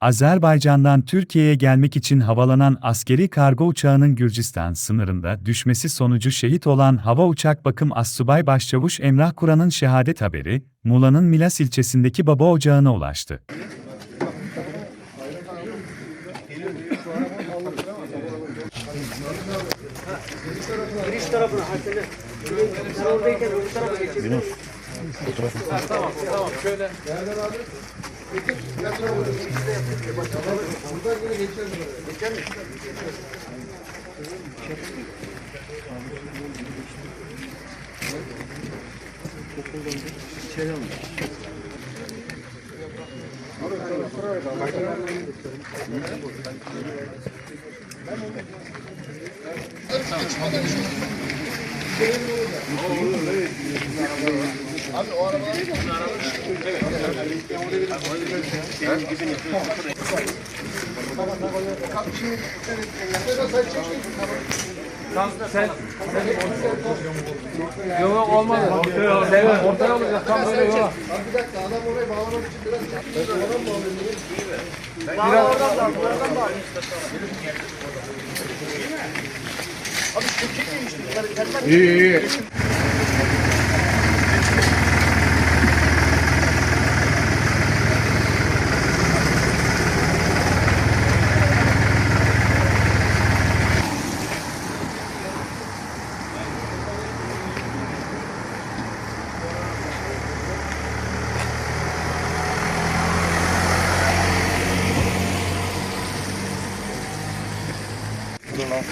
Azerbaycan'dan Türkiye'ye gelmek için havalanan askeri kargo uçağının Gürcistan sınırında düşmesi sonucu şehit olan Hava Uçak Bakım Assubay Başçavuş Emrah Kur'an'ın şehadet haberi, Muğla'nın Milas ilçesindeki baba ocağına ulaştı. Giriş tarafına Hasan'ı. Sen oradayken öbür tarafa Tamam. Abi o araba sen sen yok yok olmaz. Ortaya ortaya olacak tam böyle yok. Bir dakika adam oraya bağlamak için biraz oradan bağlayayım. Biraz oradan bağlayayım. Oradan bağlayayım. Abi çekilmeyin işte. İyi iyi. була.